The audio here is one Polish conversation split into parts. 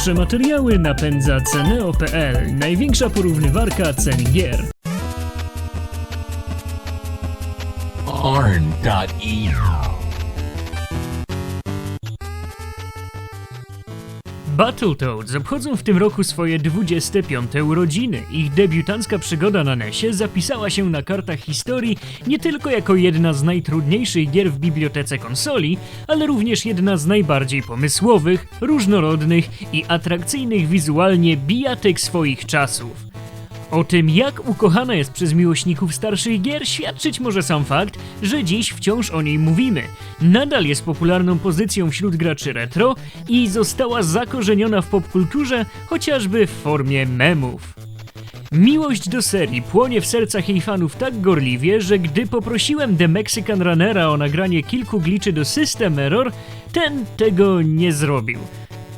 Nasze materiały napędza Ceneo.pl, największa porównywarka cen gier. Arn.eu. Battletoads obchodzą w tym roku swoje 25. urodziny. Ich debiutancka przygoda na NESie zapisała się na kartach historii nie tylko jako jedna z najtrudniejszych gier w bibliotece konsoli, ale również jedna z najbardziej pomysłowych, różnorodnych i atrakcyjnych wizualnie bijatek swoich czasów. O tym, jak ukochana jest przez miłośników starszych gier, świadczyć może sam fakt, że dziś wciąż o niej mówimy. Nadal jest popularną pozycją wśród graczy retro i została zakorzeniona w popkulturze, chociażby w formie memów. Miłość do serii płonie w sercach jej fanów tak gorliwie, że gdy poprosiłem The Mexican Runnera o nagranie kilku gliczy do System Error, ten tego nie zrobił.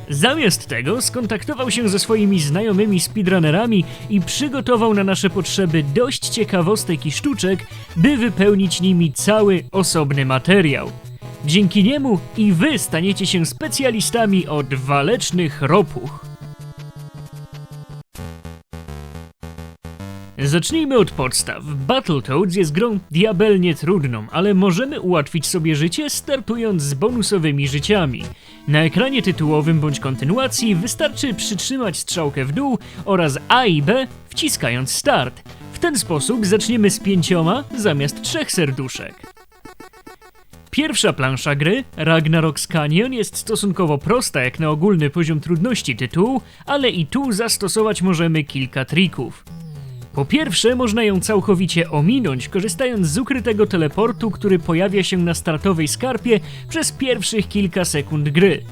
Zamiast tego skontaktował się ze swoimi znajomymi speedrunnerami i przygotował na nasze potrzeby dość ciekawostek i sztuczek, by wypełnić nimi cały osobny materiał. Dzięki niemu i wy staniecie się specjalistami od walecznych ropuch. Zacznijmy od podstaw. Battletoads jest grą diabelnie trudną, ale możemy ułatwić sobie życie startując z bonusowymi życiami. Na ekranie tytułowym bądź kontynuacji wystarczy przytrzymać strzałkę w dół oraz A i B wciskając start. W ten sposób zaczniemy z pięcioma zamiast trzech serduszek. Pierwsza plansza gry, Ragnarok's Canyon, jest stosunkowo prosta jak na ogólny poziom trudności tytułu, ale i tu zastosować możemy kilka trików. Po pierwsze, można ją całkowicie ominąć, korzystając z ukrytego teleportu, który pojawia się na startowej skarpie przez pierwszych kilka sekund gry.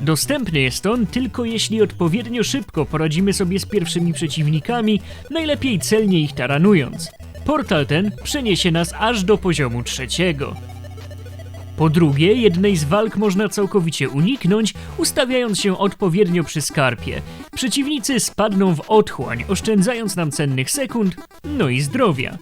Dostępny jest on tylko jeśli odpowiednio szybko poradzimy sobie z pierwszymi przeciwnikami, najlepiej celnie ich taranując. Portal ten przeniesie nas aż do poziomu trzeciego. Po drugie, jednej z walk można całkowicie uniknąć, ustawiając się odpowiednio przy skarpie. Przeciwnicy spadną w otchłań, oszczędzając nam cennych sekund, no i zdrowia.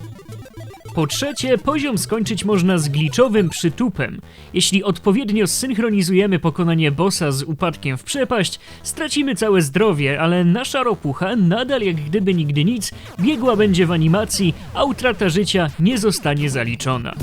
Po trzecie, poziom skończyć można z gliczowym przytupem. Jeśli odpowiednio zsynchronizujemy pokonanie bossa z upadkiem w przepaść, stracimy całe zdrowie, ale nasza ropucha nadal jak gdyby nigdy nic biegła będzie w animacji, a utrata życia nie zostanie zaliczona.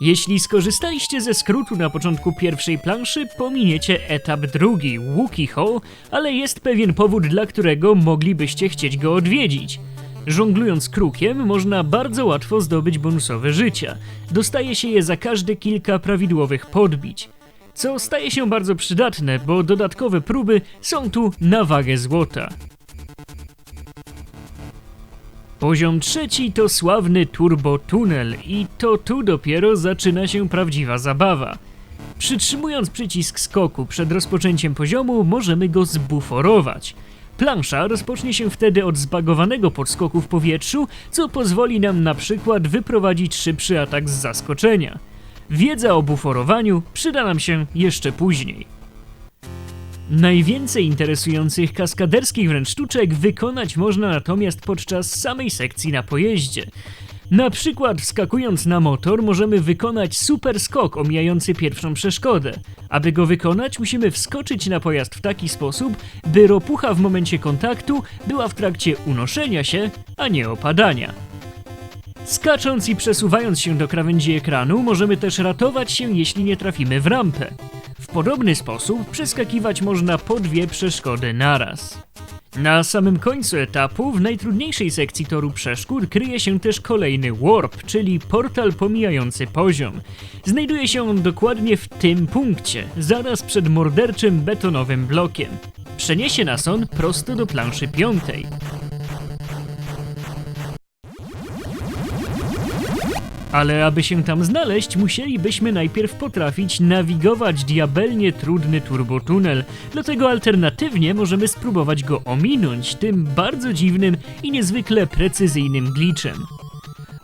Jeśli skorzystaliście ze skrótu na początku pierwszej planszy, pominiecie etap drugi, Wookie Hall, ale jest pewien powód, dla którego moglibyście chcieć go odwiedzić. Żonglując krukiem, można bardzo łatwo zdobyć bonusowe życia. Dostaje się je za każde kilka prawidłowych podbić. Co staje się bardzo przydatne, bo dodatkowe próby są tu na wagę złota. Poziom trzeci to sławny Turbo Tunnel i to tu dopiero zaczyna się prawdziwa zabawa. Przytrzymując przycisk skoku przed rozpoczęciem poziomu, możemy go zbuforować. Plansza rozpocznie się wtedy od zbagowanego podskoku w powietrzu, co pozwoli nam na przykład wyprowadzić szybszy atak z zaskoczenia. Wiedza o buforowaniu przyda nam się jeszcze później. Najwięcej interesujących kaskaderskich wręcz sztuczek wykonać można natomiast podczas samej sekcji na pojeździe. Na przykład wskakując na motor możemy wykonać super skok omijający pierwszą przeszkodę. Aby go wykonać musimy wskoczyć na pojazd w taki sposób, by ropucha w momencie kontaktu była w trakcie unoszenia się, a nie opadania. Skacząc i przesuwając się do krawędzi ekranu możemy też ratować się jeśli nie trafimy w rampę. Podobny sposób przeskakiwać można po dwie przeszkody naraz. Na samym końcu etapu, w najtrudniejszej sekcji toru przeszkód, kryje się też kolejny warp, czyli portal pomijający poziom. Znajduje się on dokładnie w tym punkcie, zaraz przed morderczym betonowym blokiem. Przeniesie nas on prosto do planszy piątej. Ale aby się tam znaleźć, musielibyśmy najpierw potrafić nawigować diabelnie trudny turbotunel. Dlatego alternatywnie możemy spróbować go ominąć tym bardzo dziwnym i niezwykle precyzyjnym glitchem.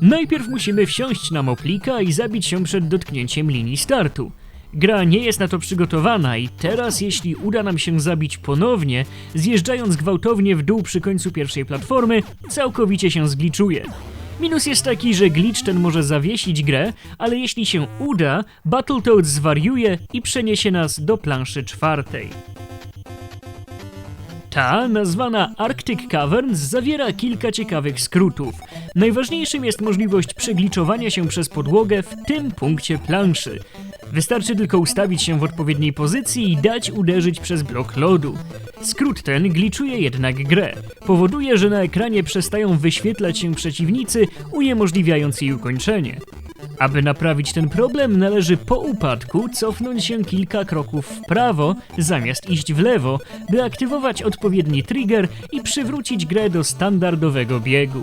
Najpierw musimy wsiąść na moplika i zabić się przed dotknięciem linii startu. Gra nie jest na to przygotowana i teraz jeśli uda nam się zabić ponownie, zjeżdżając gwałtownie w dół przy końcu pierwszej platformy, całkowicie się zgliczuje. Minus jest taki, że glitch ten może zawiesić grę, ale jeśli się uda, Battletoads zwariuje i przeniesie nas do planszy czwartej. Ta, nazwana Arctic Caverns, zawiera kilka ciekawych skrótów. Najważniejszym jest możliwość przegliczowania się przez podłogę w tym punkcie planszy. Wystarczy tylko ustawić się w odpowiedniej pozycji i dać uderzyć przez blok lodu. Skrót ten gliczuje jednak grę. Powoduje, że na ekranie przestają wyświetlać się przeciwnicy, uniemożliwiając jej ukończenie. Aby naprawić ten problem, należy po upadku cofnąć się kilka kroków w prawo, zamiast iść w lewo, by aktywować odpowiedni trigger i przywrócić grę do standardowego biegu.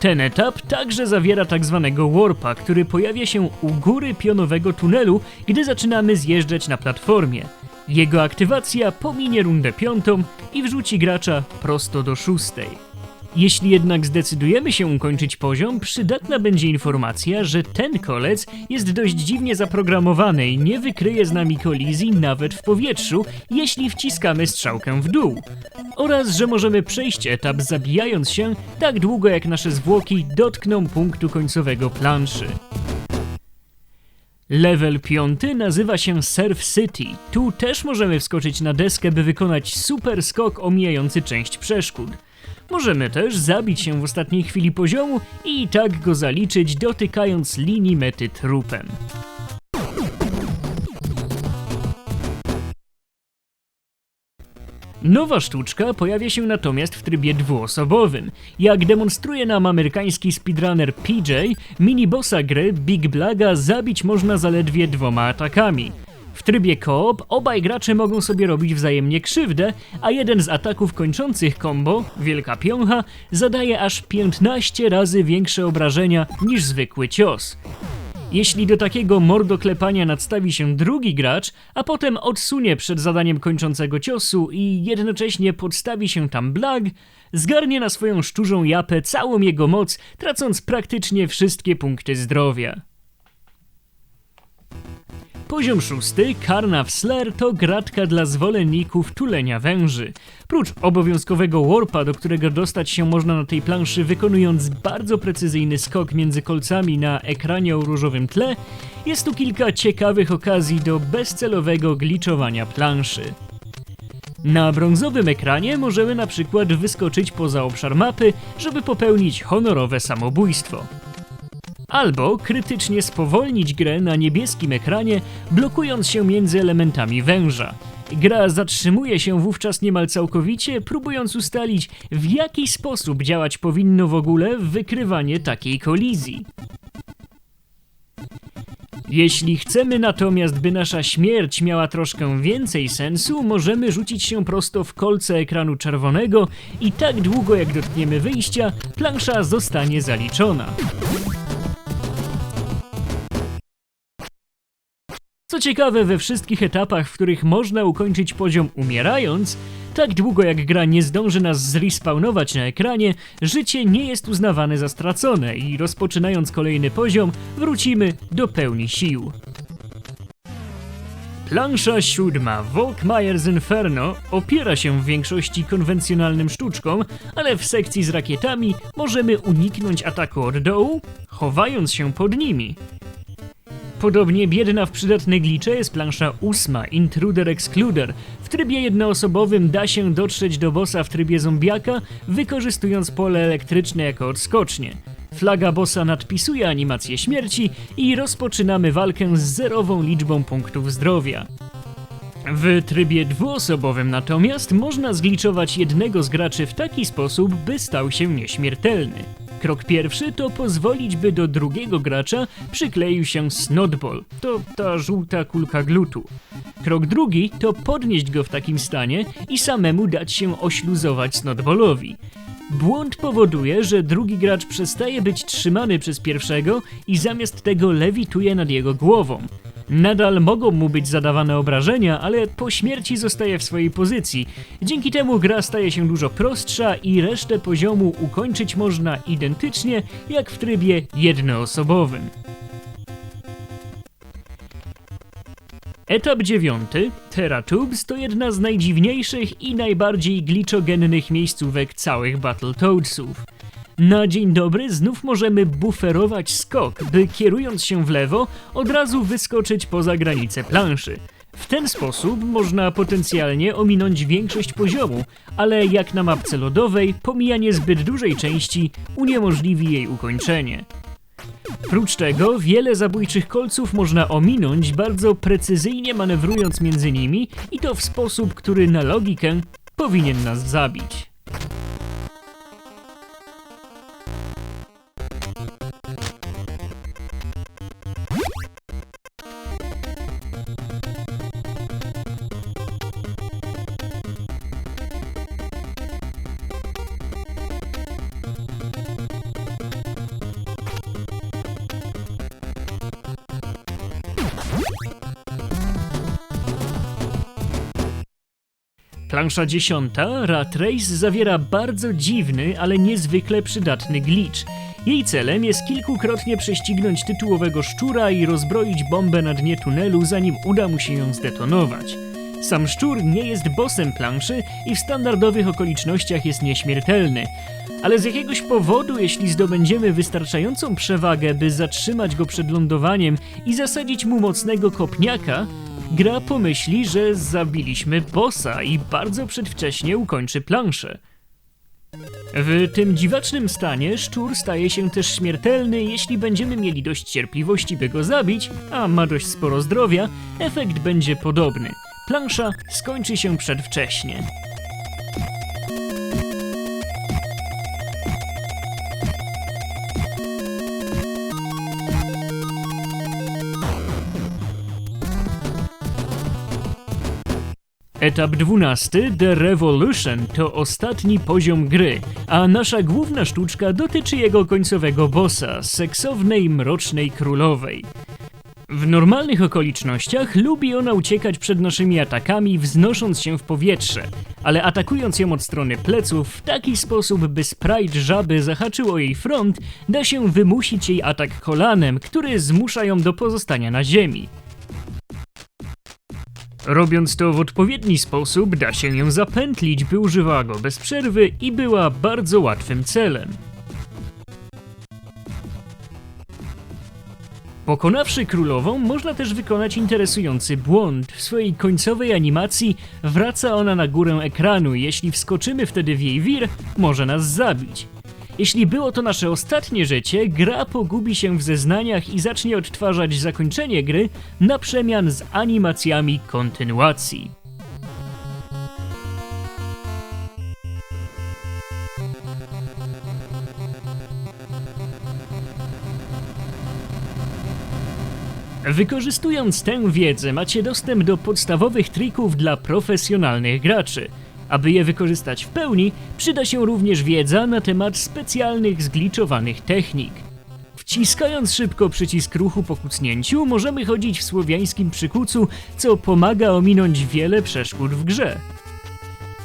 Ten etap także zawiera tak zwanego warpa, który pojawia się u góry pionowego tunelu, gdy zaczynamy zjeżdżać na platformie. Jego aktywacja pominie rundę piątą i wrzuci gracza prosto do szóstej. Jeśli jednak zdecydujemy się ukończyć poziom, przydatna będzie informacja, że ten kolec jest dość dziwnie zaprogramowany i nie wykryje z nami kolizji nawet w powietrzu, jeśli wciskamy strzałkę w dół. Oraz, że możemy przejść etap zabijając się tak długo jak nasze zwłoki dotkną punktu końcowego planszy. Level piąty nazywa się Surf City. Tu też możemy wskoczyć na deskę, by wykonać super skok omijający część przeszkód. Możemy też zabić się w ostatniej chwili poziomu i tak go zaliczyć, dotykając linii mety trupem. Nowa sztuczka pojawia się natomiast w trybie dwuosobowym. Jak demonstruje nam amerykański speedrunner PJ, minibossa gry Big Blaga zabić można zaledwie dwoma atakami. W trybie koop obaj gracze mogą sobie robić wzajemnie krzywdę, a jeden z ataków kończących combo, Wielka Piącha, zadaje aż 15 razy większe obrażenia niż zwykły cios. Jeśli do takiego mordoklepania nadstawi się drugi gracz, a potem odsunie przed zadaniem kończącego ciosu i jednocześnie podstawi się tam blag, zgarnie na swoją szczurzą japę całą jego moc, tracąc praktycznie wszystkie punkty zdrowia. Poziom szósty, Carnav Slayer, to gratka dla zwolenników tulenia węży. Prócz obowiązkowego warpa, do którego dostać się można na tej planszy wykonując bardzo precyzyjny skok między kolcami na ekranie o różowym tle, jest tu kilka ciekawych okazji do bezcelowego gliczowania planszy. Na brązowym ekranie możemy na przykład wyskoczyć poza obszar mapy, żeby popełnić honorowe samobójstwo. Albo krytycznie spowolnić grę na niebieskim ekranie, blokując się między elementami węża. Gra zatrzymuje się wówczas niemal całkowicie, próbując ustalić, w jaki sposób działać powinno w ogóle wykrywanie takiej kolizji. Jeśli chcemy natomiast, by nasza śmierć miała troszkę więcej sensu, możemy rzucić się prosto w kolce ekranu czerwonego i tak długo jak dotkniemy wyjścia, plansza zostanie zaliczona. Co ciekawe, we wszystkich etapach, w których można ukończyć poziom umierając, tak długo jak gra nie zdąży nas zrespawnować na ekranie, życie nie jest uznawane za stracone i rozpoczynając kolejny poziom, wrócimy do pełni sił. Plansza siódma, Volkmayer's Inferno, opiera się w większości konwencjonalnym sztuczkom, ale w sekcji z rakietami możemy uniknąć ataku od dołu, chowając się pod nimi. Podobnie biedna w przydatne glicze jest plansza ósma, Intruder Excluder. W trybie jednoosobowym da się dotrzeć do bossa w trybie zombiaka, wykorzystując pole elektryczne jako odskocznie. Flaga bossa nadpisuje animację śmierci i rozpoczynamy walkę z zerową liczbą punktów zdrowia. W trybie dwuosobowym natomiast można zgliczować jednego z graczy w taki sposób, by stał się nieśmiertelny. Krok pierwszy to pozwolić, by do drugiego gracza przykleił się snotball, to ta żółta kulka glutu. Krok drugi to podnieść go w takim stanie i samemu dać się ośluzować snotballowi. Błąd powoduje, że drugi gracz przestaje być trzymany przez pierwszego i zamiast tego lewituje nad jego głową. Nadal mogą mu być zadawane obrażenia, ale po śmierci zostaje w swojej pozycji. Dzięki temu gra staje się dużo prostsza i resztę poziomu ukończyć można identycznie jak w trybie jednoosobowym. Etap dziewiąty, Teratubes, to jedna z najdziwniejszych i najbardziej gliczogennych miejscówek całych Battletoadsów. Na dzień dobry znów możemy buferować skok, by kierując się w lewo, od razu wyskoczyć poza granicę planszy. W ten sposób można potencjalnie ominąć większość poziomu, ale jak na mapce lodowej, pomijanie zbyt dużej części uniemożliwi jej ukończenie. Prócz tego wiele zabójczych kolców można ominąć bardzo precyzyjnie manewrując między nimi i to w sposób, który na logikę powinien nas zabić. Plansza dziesiąta, Rat Race, zawiera bardzo dziwny, ale niezwykle przydatny glitch. Jej celem jest kilkukrotnie prześcignąć tytułowego szczura i rozbroić bombę na dnie tunelu, zanim uda mu się ją zdetonować. Sam szczur nie jest bossem planszy i w standardowych okolicznościach jest nieśmiertelny, ale z jakiegoś powodu, jeśli zdobędziemy wystarczającą przewagę, by zatrzymać go przed lądowaniem i zasadzić mu mocnego kopniaka, gra pomyśli, że zabiliśmy bossa i bardzo przedwcześnie ukończy planszę. W tym dziwacznym stanie szczur staje się też śmiertelny, jeśli będziemy mieli dość cierpliwości, by go zabić, a ma dość sporo zdrowia, efekt będzie podobny. Plansza skończy się przedwcześnie. Etap 12, The Revolution, to ostatni poziom gry, a nasza główna sztuczka dotyczy jego końcowego bossa, seksownej, mrocznej królowej. W normalnych okolicznościach lubi ona uciekać przed naszymi atakami, wznosząc się w powietrze, ale atakując ją od strony pleców w taki sposób, by sprite żaby zahaczył o jej front, da się wymusić jej atak kolanem, który zmusza ją do pozostania na ziemi. Robiąc to w odpowiedni sposób, da się ją zapętlić, by używała go bez przerwy i była bardzo łatwym celem. Pokonawszy królową, można też wykonać interesujący błąd. W swojej końcowej animacji wraca ona na górę ekranu jeśli wskoczymy wtedy w jej wir, może nas zabić. Jeśli było to nasze ostatnie życie, gra pogubi się w zeznaniach i zacznie odtwarzać zakończenie gry na przemian z animacjami kontynuacji. Wykorzystując tę wiedzę, macie dostęp do podstawowych trików dla profesjonalnych graczy. Aby je wykorzystać w pełni, przyda się również wiedza na temat specjalnych zgliczowanych technik. Wciskając szybko przycisk ruchu po kucnięciu, możemy chodzić w słowiańskim przykucu, co pomaga ominąć wiele przeszkód w grze.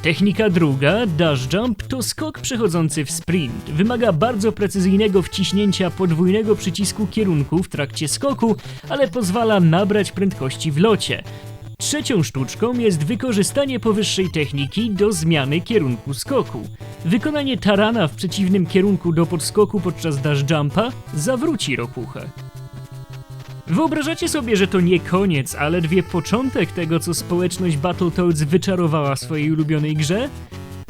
Technika druga, dash jump, to skok przechodzący w sprint. Wymaga bardzo precyzyjnego wciśnięcia podwójnego przycisku kierunku w trakcie skoku, ale pozwala nabrać prędkości w locie. Trzecią sztuczką jest wykorzystanie powyższej techniki do zmiany kierunku skoku. Wykonanie tarana w przeciwnym kierunku do podskoku podczas dash jumpa zawróci ropuchę. Wyobrażacie sobie, że to nie koniec, a ledwie początek tego, co społeczność Battletoads wyczarowała w swojej ulubionej grze?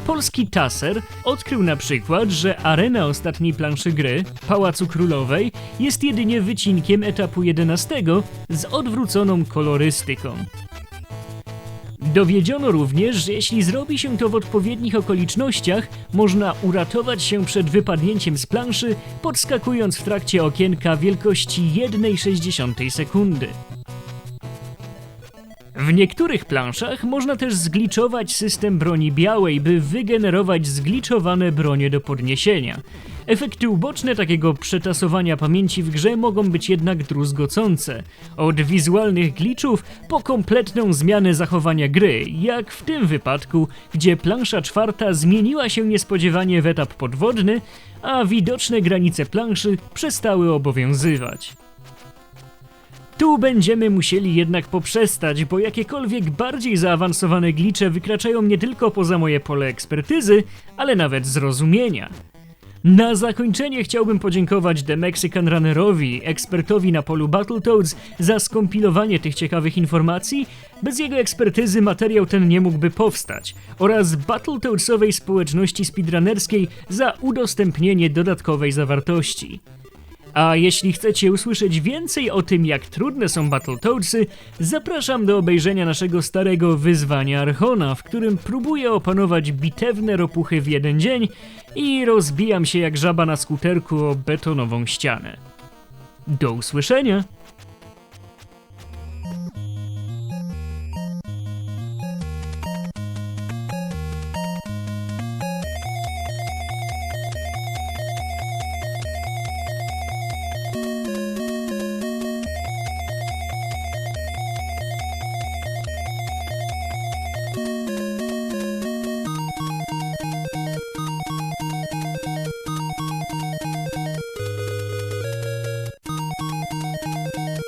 Polski taser odkrył na przykład, że arena ostatniej planszy gry, Pałacu Królowej, jest jedynie wycinkiem etapu 11 z odwróconą kolorystyką. Dowiedziono również, że jeśli zrobi się to w odpowiednich okolicznościach, można uratować się przed wypadnięciem z planszy, podskakując w trakcie okienka wielkości 1,6 sekundy. W niektórych planszach można też zgliczować system broni białej, by wygenerować zgliczowane bronie do podniesienia. Efekty uboczne takiego przetasowania pamięci w grze mogą być jednak druzgocące. Od wizualnych glitchów po kompletną zmianę zachowania gry, jak w tym wypadku, gdzie plansza czwarta zmieniła się niespodziewanie w etap podwodny, a widoczne granice planszy przestały obowiązywać. Tu będziemy musieli jednak poprzestać, bo jakiekolwiek bardziej zaawansowane glicze wykraczają nie tylko poza moje pole ekspertyzy, ale nawet zrozumienia. Na zakończenie chciałbym podziękować The Mexican Runnerowi, ekspertowi na polu Battletoads, za skompilowanie tych ciekawych informacji. Bez jego ekspertyzy materiał ten nie mógłby powstać. Oraz Battletoadsowej społeczności speedrunnerskiej za udostępnienie dodatkowej zawartości. A jeśli chcecie usłyszeć więcej o tym, jak trudne są Battletoadsy, zapraszam do obejrzenia naszego starego wyzwania Archona, w którym próbuję opanować bitewne ropuchy w jeden dzień i rozbijam się jak żaba na skuterku o betonową ścianę. Do usłyszenia!